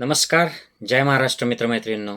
नमस्कार जय महाराष्ट्र मित्रमैत्रिणींनो.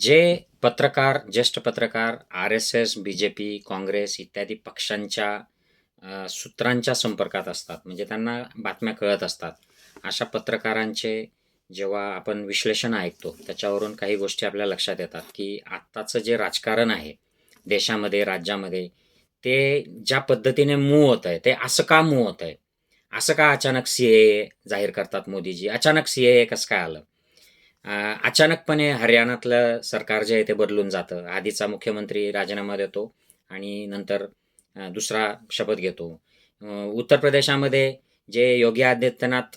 जे पत्रकार ज्येष्ठ पत्रकार R S S B J P Congress इत्यादी पक्षांच्या सूत्रांच्या संपर्कात असतात म्हणजे त्यांना बातम्या कळत असतात अशा पत्रकारांचे जेव्हा आपण विश्लेषण ऐकतो त्याच्यावरून काही गोष्टी आपल्या लक्षात येतात की आत्ताचं जे राजकारण आहे देशामध्ये राज्यामध्ये ते ज्या पद्धतीने मूव होत आहे ते असं का मूव होत आहे असं का अचानक सी ए जाहीर करतात मोदीजी? अचानक सी ए कसं काय आलं? अचानकपणे हरियाणातलं सरकार जे आहे ते बदलून जातं. आधीचा मुख्यमंत्री राजीनामा देतो आणि नंतर दुसरा शपथ घेतो. उत्तर प्रदेशामध्ये जे योगी आदित्यनाथ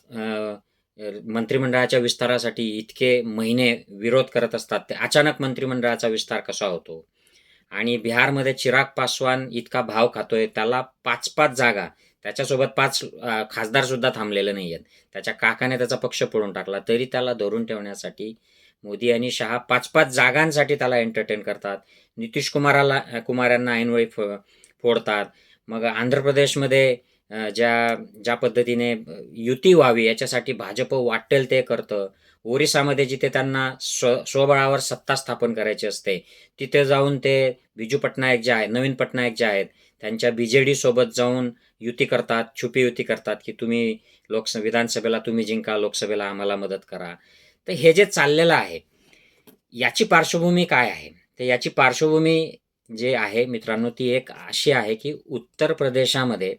मंत्रिमंडळाच्या विस्तारासाठी इतके महिने विरोध करत असतात ते अचानक मंत्रिमंडळाचा विस्तार कसा होतो? आणि बिहारमध्ये चिराग पासवान इतका भाव खातोय त्याला पाच पाच जागा त्याच्यासोबत पाच खासदारसुद्धा खासदार सुद्धा थांबलेले नाही आहेत त्याच्या काकाने त्याचा पक्ष पडून टाकला. तरी त्याला धरून ठेवण्यासाठी मोदी आणि शहा पाच पाच जागांसाठी त्याला एंटरटेन करतात. नितीश कुमाराला कुमार यांना ऐनवेळी फ फोडतात. मग आंध्र प्रदेशमध्ये ज्या ज्या पद्धतीने युती व्हावी याच्यासाठी भाजप वाटेल ते करतं. ओरिसामध्ये जिथे त्यांना स्व स्वबळावर सत्ता स्थापन करायची असते तिथे जाऊन ते बिजू पटनायक जे आहेत नवीन पटनायक जे आहेत त्यांच्या बी जे डीसोबत जाऊन युती करतात छुपी युती करतात की तुम्ही लोकस विधानसभेला तुम्ही जिंका लोकसभेला आम्हाला मदत करा. तर हे जे चाललेलं आहे याची पार्श्वभूमी काय आहे? तर याची पार्श्वभूमी जे आहे मित्रांनो ती एक अशी आहे की उत्तर प्रदेशामध्ये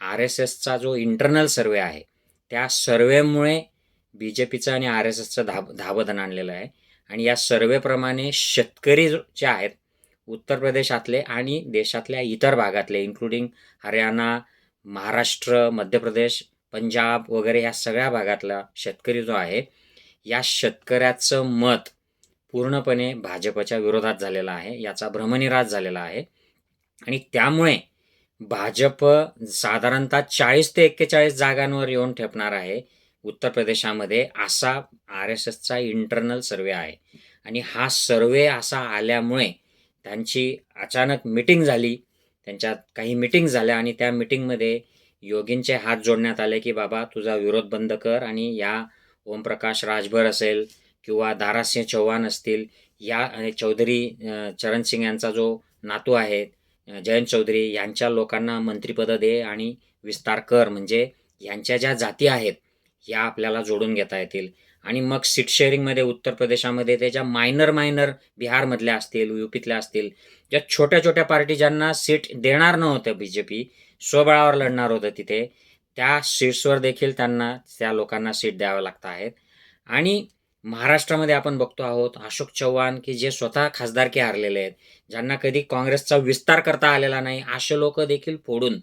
आर एस एसचा जो इंटरनल सर्वे आहे त्या सर्वेमुळे बी जे पीचं आणि आर एस एसचं धाब धावधन आणलेलं आहे. आणि या सर्वेप्रमाणे शेतकरी जे आहेत उत्तर प्रदेशातले आणि देशातल्या इतर भागातले इन्क्लुडिंग हरियाणा महाराष्ट्र मध्य प्रदेश पंजाब वगैरे ह्या सगळ्या भागातला शेतकरी जो आहे या शेतकऱ्याचं मत पूर्णपणे भाजपच्या विरोधात झालेलं आहे याचा भ्रमनिराश झालेला आहे. आणि त्यामुळे भाजप साधारणतः चाळीस ते एक्केचाळीस जागांवर येऊन ठेपणार आहे उत्तर प्रदेशामध्ये असा आर एस एसचा इंटरनल सर्वे आहे. आणि हा सर्वे असा आल्यामुळे त्यांची अचानक मिटिंग झाली. त्यांच्यात काही मिटिंग झाल्या आणि त्या मिटिंगमध्ये योगींचे हात जोडण्यात आले की बाबा तुझा विरोध बंद कर आणि या ओमप्रकाश राजभर असेल किंवा दारासिंह चौहान असतील या चौधरी चरणसिंग यांचा जो नातू आहे जयंत चौधरी यांच्या लोकांना मंत्रिपदं दे आणि विस्तार कर. म्हणजे यांच्या ज्या जाती आहेत या आपल्याला जोडून घेता येतील. आणि मग सीट शेअरिंगमध्ये उत्तर प्रदेशामध्ये ते ज्या मायनर मायनर बिहारमधल्या असतील युपीतल्या असतील ज्या छोट्या छोट्या पार्टी ज्यांना सीट देणार नव्हतं बी जे पी स्वबळावर लढणार होतं तिथे त्या सीट्सवर देखील त्यांना त्या लोकांना सीट द्याव्या लागत आहेत. आणि महाराष्ट्रामध्ये आपण बघतो आहोत अशोक चव्हाण की जे स्वतः खासदारकी हारलेले आहेत ज्यांना कधी काँग्रेसचा विस्तार करता आलेला नाही असे लोक देखील फोडून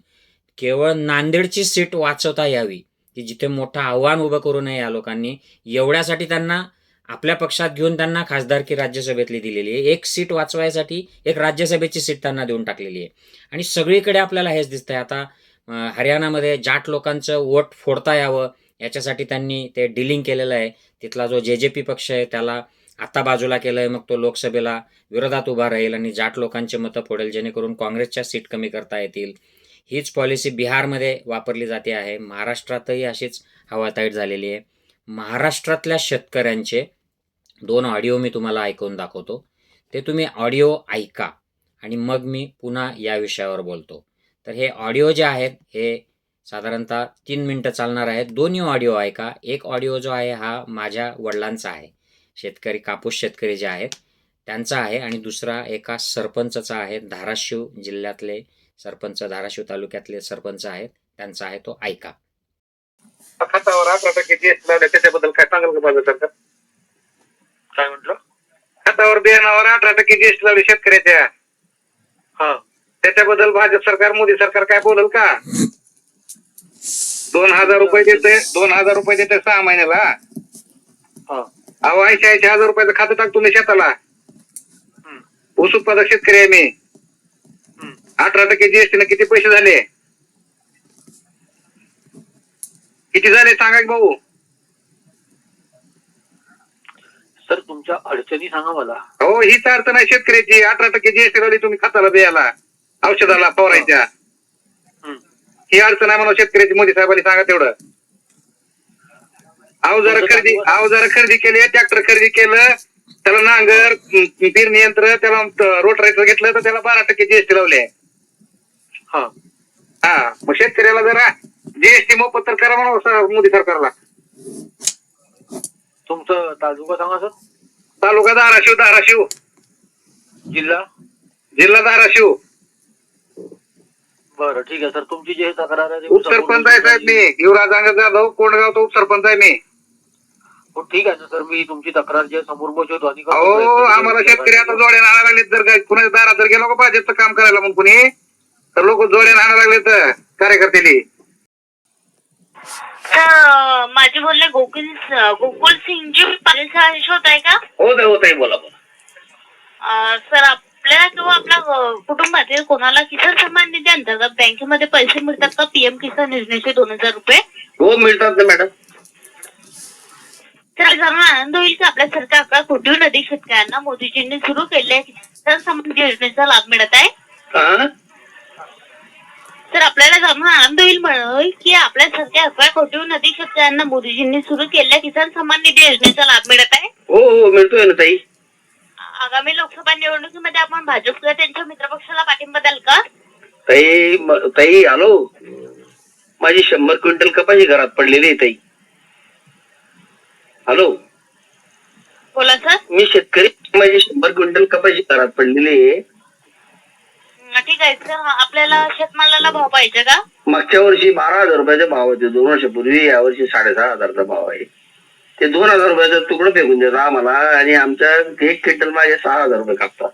केवळ नांदेडची सीट वाचवता यावी की जिथे मोठं आव्हान उभं करू नये या लोकांनी एवढ्यासाठी त्यांना आपल्या पक्षात घेऊन त्यांना खासदारकी राज्यसभेतली दिलेली आहे. एक सीट वाचवायसाठी एक राज्यसभेची सीट त्यांना देऊन टाकलेली आहे. आणि सगळीकडे आपल्याला हेच दिसतंय. आता हरियाणामध्ये जाट लोकांचं वोट फोडता यावं याच्यासाठी त्यांनी ते डिलिंग केलेलं आहे. तिथला जो जे जे पी पक्ष आहे त्याला आता बाजूला केलं आहे मग तो लोकसभेला विरोधात उभा राहील आणि जाट लोकांचे मतं फोडेल जेणेकरून काँग्रेसच्या सीट कमी करता येतील. हीच पॉलिसी बिहारमध्ये वापरली जाते आहे. महाराष्ट्रातही अशीच हवाताईट झालेली आहे. महाराष्ट्रातल्या शेतकऱ्यांचे दोन ऑडिओ मी तुम्हाला ऐकून दाखवतो. ते तुम्ही ऑडिओ ऐका आणि मग मी पुन्हा या विषयावर बोलतो. तर हे ऑडिओ जे आहेत हे साधारणतः तीन मिनटं चालणार आहेत. दोन्ही ऑडिओ ऐका. एक ऑडिओ जो आहे हा माझ्या वडिलांचा आहे. शेतकरी कापूस शेतकरी जे आहेत त्यांचा आहे आणि दुसरा एका सरपंचचा आहे धाराशिव जिल्ह्यातले सरपंच धाराशिव तालुक्यातले सरपंच आहेत त्यांचा आहे तो ऐका खतावर अठरा टक्के जीएसटी लावले त्याच्याबद्दल काय सांगाल का माझं सरकार? काय म्हटलं? खतावर बियाणावर अठरा टक्के जीएसटी लावली शेतकऱ्याच्या. हा. त्याच्याबद्दल भाजप सरकार मोदी सरकार काय बोलल का? दोन हजार रुपये देते दोन हजार रुपये देते सहा महिन्याला. हा. अहो ऐंशी ऐंशी हजार रुपयाचं खातं टाकतो मी शेताला. ऊस उत्पादक शेतकरी आहे मी. अठरा टक्के जीएसटी किती पैसे झाले? किती झाले सांगा की भाऊ? सर तुमच्या अडचणी सांगा मला. हो हीच अडचण आहे शेतकऱ्याची. अठरा टक्के जीएसटी लावली तुम्ही खताला बियाला औषधाला फवारायच्या. हम्म. ही अडचण आहे म्हणून शेतकऱ्याची. मोदी साहेबांनी सांगा तेवढं. अवजार खरेदी. अवजार खरेदी केले ट्रॅक्टर खरेदी केलं. त्याला नांगर पेरणी यंत्र त्याला रोटरायचं घेतलं तर त्याला बारा टक्के जीएसटी लावले. हा. मग शेतकऱ्याला जरा जीएसटी मोफत तर करा म्हणून मोदी सरकारला. तुमचं तालुका सांगा सर. तालुका धाराशिव धाराशिव. जिल्हा? जिल्हा धाराशिव. बरं ठीक आहे सर. तुमची जी तक्रार आहे ती उपसरपंच आहे साहेब मी. युवराज अंगद जाधव कोंडगावचा उपसरपंच आहे मी. हो, ठीक आहे सर. मी तुमची तक्रार जे समोर पोहोचवतो आणि अहो. आम्हाला शेतकरी आता जोड्याने आणायला जर काय कुणाच्या दारात जर गेलो का भाजपचं काम करायला मग कुणी? तर लोक जोड्याने आणायला लागले तर कार्यकर्त्याली तर माझे बोलणे गोकुल गोकुल सिंगजी पाटील सरांशी होत आहे का? हो ताई हो ताई बोला बोला. अं, सर आपल्याला किंवा आपल्या अं, कुटुंबातील कोणाला किसान सन्मान निधी अंतर्गत बँकेमध्ये पैसे मिळतात का? पीएम किसान योजनेचे दोन हजार रुपये? हो मिळतात ना मॅडम. तर जाणून आनंद होईल की आपल्या सरकार कोटीहून अधिक शेतकऱ्यांना मोदीजींनी सुरू केलेल्या किसान सन्मान निधी योजनेचा लाभ मिळत आहे. हा? तर आपल्याला जाणून आनंद होईल म्हणून की आपल्या सरकार अकरा कोटीहून अधिक शेतकऱ्यांना मोदीजींनी सुरू केलेल्या किसान सन्मान निधी योजनेचा लाभ मिळत आहे? हो हो मिळतोय ना ताई. आगामी लोकसभा निवडणुकीमध्ये आपण भाजप किंवा त्यांच्या मित्रपक्षाला पाठिंबा द्याल का? ताई म- ताई हॅलो. माझी शंभर क्विंटल कपाशी घरात पडलेली आहे ताई. हॅलो. बोला सर. मी शेतकरी माझी शंभर क्विंटल कपाशी घरात पडलेली आहे. ठीक आहे सर आपल्याला शेतमालाला भाव पाहिजे का? मागच्या वर्षी बारा हजार रुपयाचा भाव होते. दोन वर्षापूर्वी या वर्षी साडेसहा हजारचा भाव आहे. ते दोन हजार रुपयाचा तुकडं फेकून देतात आम्हाला आणि आमच्या एक क्विंटल माझे सहा हजार रुपये कापतात.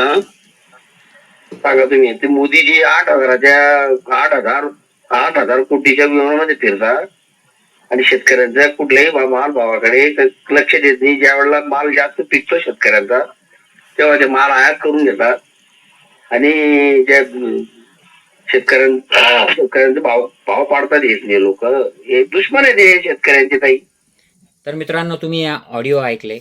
हा? सांगा तुम्ही. ते मोदीजी आठ हजाराच्या आठ हजार आठ हजार कोटीच्या विमानामध्ये फिरतात. आणि शेतकऱ्यांचा कुठल्याही भाव माल भावाकडे लक्ष देत नाही. ज्या वेळेला माल जास्त पिकतो शेतकऱ्यांचा तेव्हा ते माल आयात करून घेतात. आणि ज्या शेतकऱ्यां शेतकऱ्यांचे भाव भाव पाडतात येत नाही लोक. हे दुश्मन आहे हे शेतकऱ्यांचे ताई. तर मित्रांनो तुम्ही या ऑडिओ ऐकले.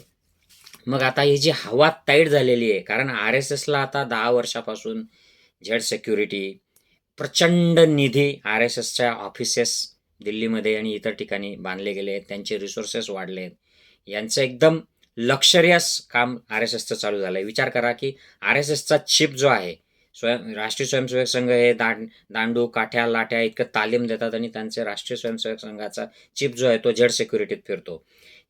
मग आता ही जी हवा ताईट झालेली आहे कारण आर एस एसला आता दहा वर्षापासून झेड सेक्युरिटी प्रचंड निधी आर एस एसच्या ऑफिसेस दिल्लीमध्ये आणि इतर ठिकाणी बांधले गेले आहेत. त्यांचे रिसोर्सेस वाढले आहेत. यांचं एकदम लक्झरियस काम आर एस एसचं चालू झालं आहे विचार करा की आर एस एसचा चिप जो आहे स्वयं राष्ट्रीय स्वयंसेवक संघ हे दांड दांडू काठ्या लाट्या इतकं तालीम देतात आणि त्यांचे राष्ट्रीय स्वयंसेवक संघाचा चिप जो आहे तो जेड सिक्युरिटीत फिरतो.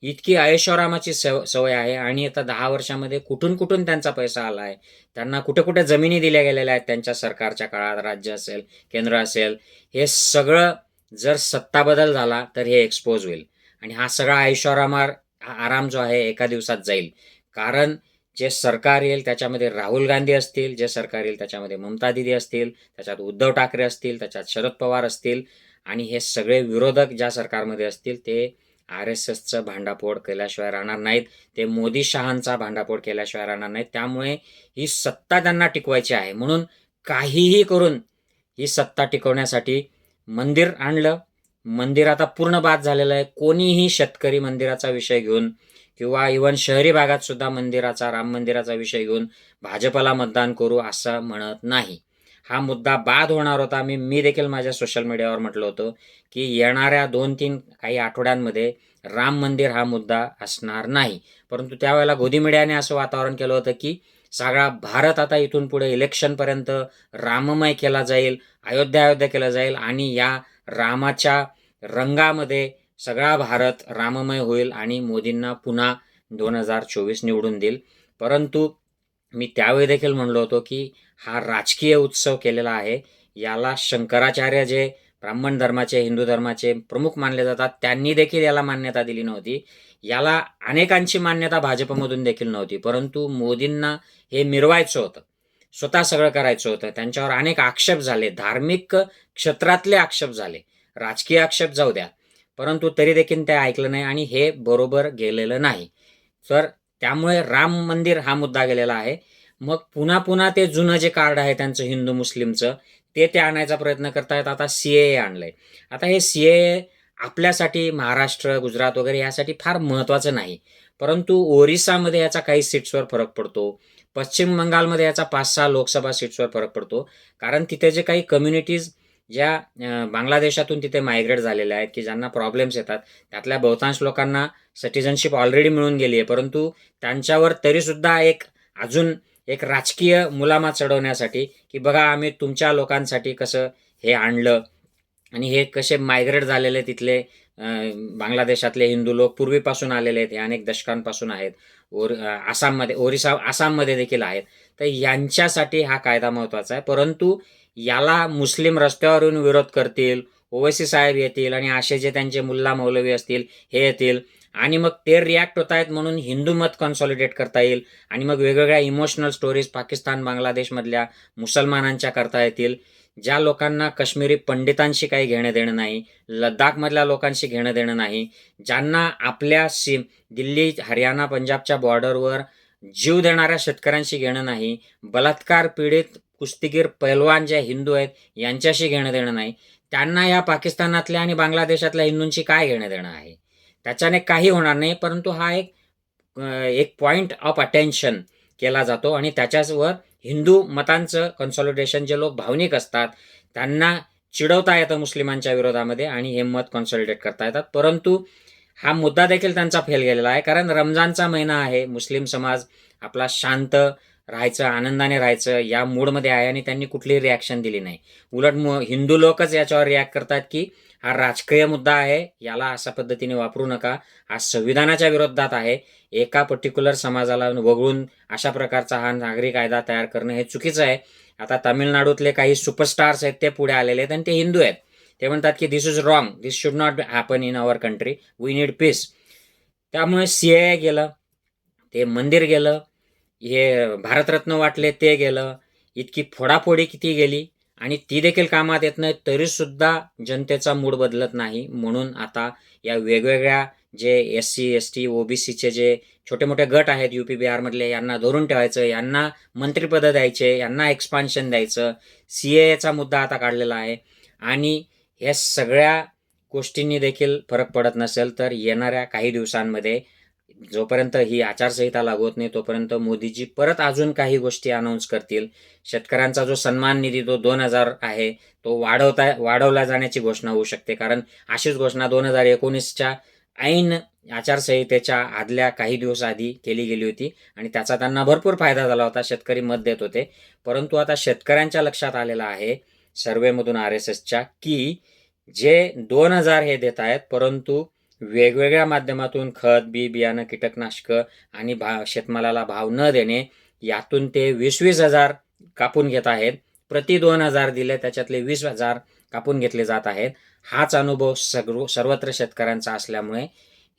इतकी आयुष्यरामाची सव सवय आहे आणि आता दहा वर्षामध्ये कुठून कुठून त्यांचा पैसा आला आहे? त्यांना कुठे कुठे जमिनी दिल्या गेलेल्या आहेत? त्यांच्या सरकारच्या काळात राज्य असेल केंद्र असेल हे सगळं जर सत्ता बदल झाला तर हे एक्सपोज होईल. आणि हा सगळा ऐशोरामार आराम जो आहे एका दिवसात जाईल. कारण जे सरकार येईल त्याच्यामध्ये राहुल गांधी असतील जे सरकार येईल त्याच्यामध्ये ममता दिदी असतील त्याच्यात उद्धव ठाकरे असतील त्याच्यात शरद पवार असतील आणि हे सगळे विरोधक ज्या सरकारमध्ये असतील ते आर एस एसचं भांडाफोड केल्याशिवाय राहणार नाहीत. ते मोदी शहांचा भांडाफोड केल्याशिवाय राहणार नाहीत. त्यामुळे ही सत्ता त्यांना टिकवायची आहे. म्हणून काहीही करून ही सत्ता टिकवण्यासाठी मंदिर आणलं मंदिर आता पूर्ण बाद झालेलं आहे. कोणीही शेतकरी मंदिराचा विषय घेऊन किंवा इवन शहरी भागात सुद्धा मंदिराचा राम मंदिराचा विषय घेऊन भाजपला मतदान करू असं म्हणत नाही. हा मुद्दा बाद होणार होता. मी मी देखील माझ्या सोशल मीडियावर म्हटलं होतं की येणाऱ्या दोन तीन काही आठवड्यांमध्ये राम मंदिर हा मुद्दा असणार नाही. परंतु त्यावेळेला गोदी मीडियाने असं वातावरण केलं होतं की सगळा भारत आता इथून पुढे इलेक्शनपर्यंत राममय केला जाईल अयोध्या अयोध्या केला जाईल आणि या रामाच्या रंगामध्ये सगळा भारत राममय होईल आणि मोदींना पुन्हा दोन हजार चोवीस निवडून देईल. परंतु मी त्यावेळी देखील म्हणलो होतो की हा राजकीय उत्सव केलेला आहे. याला शंकराचार्य जे ब्राह्मण धर्माचे हिंदू धर्माचे प्रमुख मानले जातात त्यांनी देखील याला मान्यता दिली नव्हती. याला अनेकांची मान्यता भाजपमधून देखील नव्हती. परंतु मोदींना हे मिरवायचं होतं. स्वतः सगळं करायचं होतं. त्यांच्यावर अनेक आक्षेप झाले. धार्मिक क्षेत्रातले आक्षेप झाले. राजकीय आक्षेप जाऊ द्या. परंतु तरी देखील ते ऐकलं नाही आणि हे बरोबर गेलेलं नाही. तर त्यामुळे राम मंदिर हा मुद्दा गेलेला आहे. मग पुन्हा पुन्हा ते जुनं जे कार्ड आहे त्यांचं हिंदू मुस्लिमचं ते ते आणायचा प्रयत्न करतायत. आता सी ए आणलंय. आता हे सी ए आपल्यासाठी महाराष्ट्र गुजरात वगैरे यासाठी फार महत्त्वाचं नाही. परंतु ओरिसामध्ये याचा काही सीट्सवर फरक पडतो. पश्चिम बंगालमध्ये याचा पाच सहा लोकसभा सीट्सवर फरक पडतो. कारण तिथे जे काही कम्युनिटीज ज्या बांगलादेशातून तिथे मायग्रेट झालेल्या आहेत की ज्यांना प्रॉब्लेम्स येतात त्यातल्या बहुतांश लोकांना सिटिझनशिप ऑलरेडी मिळून गेली आहे. परंतु त्यांच्यावर तरीसुद्धा एक अजून एक राजकीय मुलामा चढवण्यासाठी की बघा आम्ही तुमच्या लोकांसाठी कसं हे आणलं आणि हे कसे मायग्रेट झालेले तिथले बांगलादेशातले हिंदू लोक पूर्वीपासून आलेले आहेत हे अनेक दशकांपासून आहेत. ओर आसाममध्ये ओरिसा आसाममध्ये देखील आहेत. तर यांच्यासाठी हा कायदा महत्त्वाचा आहे. परंतु याला मुस्लिम रस्त्यावरून विरोध करतील ओवैसी साहेब येतील आणि असे जे त्यांचे मुल्ला मौलवी असतील हे येतील. आणि मग ते रिॲक्ट होत आहेत म्हणून हिंदू मत कॉन्सॉलिडेट करता येईल. आणि मग वेगवेगळ्या इमोशनल स्टोरीज पाकिस्तान बांगलादेशमधल्या मुसलमानांच्या करता येतील. ज्या लोकांना काश्मीरी पंडितांशी काही घेणं देणं नाही लद्दाखमधल्या लोकांशी घेणं देणं नाही ज्यांना आपल्या सी दिल्ली हरियाणा पंजाबच्या बॉर्डरवर जीव देणाऱ्या शेतकऱ्यांशी घेणं नाही बलात्कार पीडित कुस्तीगीर पैलवान जे हिंदू आहेत यांच्याशी घेणं देणं नाही त्यांना या पाकिस्तानातल्या आणि बांगलादेशातल्या हिंदूंशी काय घेणं देणं आहे? त्याच्याने काही होणार नाही परंतु हा एक एक पॉईंट ऑफ अटेन्शन केला जातो आणि त्याच्यावर हिंदू मतांचं कन्सॉलिडेशन जे लोक भावनिक असतात त्यांना चिडवता येतं मुस्लिमांच्या विरोधामध्ये आणि हे मत कॉन्सॉलिडेट करता येतात. परंतु हा मुद्दा देखील त्यांचा फेल गेलेला आहे कारण रमजानचा महिना आहे मुस्लिम समाज आपला शांत राहायचं आनंदाने राहायचं या मूडमध्ये आहे आणि त्यांनी कुठलीही रिॲक्शन दिली नाही. उलट हिंदू लोकच याच्यावर रिॲक्ट करतात की हा राजकीय मुद्दा आहे याला अशा पद्धतीने वापरू नका. हा संविधानाच्या विरोधात आहे. एका पर्टिक्युलर समाजाला वगळून अशा प्रकारचा हा नागरी कायदा तयार करणं हे चुकीचं आहे. आता तामिळनाडूतले काही सुपरस्टार्स आहेत ते पुढे आलेले आहेत आणि ते हिंदू आहेत. ते म्हणतात की this is wrong this should not happen in our country we need peace त्यामुळे सी ए गेलं ते मंदिर गेलं हे भारतरत्न वाटले ते गेलं. इतकी फोडाफोडी किती गेली? आणि ती देखील कामात येत नाही तरीसुद्धा जनतेचा मूड बदलत नाही. म्हणून आता या वेगवेगळ्या जे एस सी एस टी ओबीसीचे जे छोटे मोठे गट आहेत यू पी बिहारमधले यांना धरून ठेवायचं यांना मंत्रिपदं द्यायचे यांना एक्सपान्शन द्यायचं सी एचा मुद्दा आता काढलेला आहे. आणि ह्या सगळ्या गोष्टींनी देखील फरक पडत नसेल तर येणाऱ्या काही दिवसांमध्ये जोपर्यंत ही आचारसंहिता लागू होत नाही तोपर्यंत मोदीजी परत अजून काही गोष्टी अनाऊन्स करतील. शेतकऱ्यांचा जो सन्मान निधी तो दोन हजार आहे तो वाढवता वाढवला जाण्याची घोषणा होऊ शकते. कारण अशीच घोषणा दोन हजार एकोणीसच्या ऐन आचारसंहितेच्या आदल्या काही दिवस आधी केली गेली होती आणि त्याचा त्यांना भरपूर फायदा झाला होता शेतकरी मत देत होते. परंतु आता शेतकऱ्यांच्या लक्षात आलेलं आहे सर्वेमधून आर एस एसच्या की जे दोन हजार हे देत आहेत परंतु वेगवेगळ्या माध्यमातून खत बी बियाणं कीटकनाशकं आणि भा शेतमालाला भाव न देणे यातून ते वीस वीस हजार कापून घेत आहेत. प्रति दोन हजार दिले त्याच्यातले वीस हजार कापून घेतले जात आहेत. हाच अनुभव सगळ सर्वत्र शेतकऱ्यांचा असल्यामुळे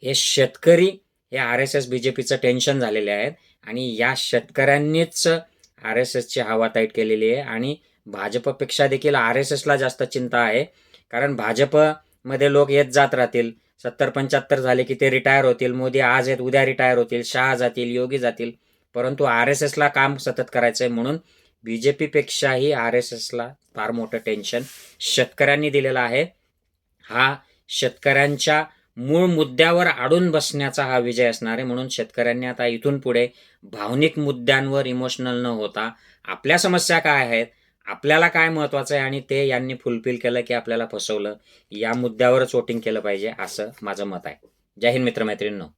हे शेतकरी हे R S S B J पीचं tension झालेले आहेत आणि या शेतकऱ्यांनीच आर एस एसची हवा ताईट केलेली आहे आणि भाजपपेक्षा देखील आर एस एसला जास्त चिंता आहे. कारण भाजपमध्ये लोक येत जात राहतील. सत्तर पंच्याहत्तर झाले की ते रिटायर होतील. मोदी आज आहेत उद्या रिटायर होतील. शहा जातील योगी जातील. परंतु आर एस एसला काम सतत करायचं आहे म्हणून बी जे पीपेक्षाही आर एस एसला फार मोठं टेन्शन शेतकऱ्यांनी दिलेलं आहे. हा शेतकऱ्यांच्या मूळ मुद्द्यावर अडून बसण्याचा हा विजय असणार आहे. म्हणून शेतकऱ्यांनी आता इथून पुढे भावनिक मुद्द्यांवर इमोशनल न होता आपल्या समस्या काय आहेत आपल्याला काय महत्वाचं आहे आणि ते यांनी फुलफिल केलं की आपल्याला फसवलं या मुद्द्यावरच वोटिंग केलं पाहिजे असं माझं मत आहे. जय हिंद मित्रमैत्रिणींनो.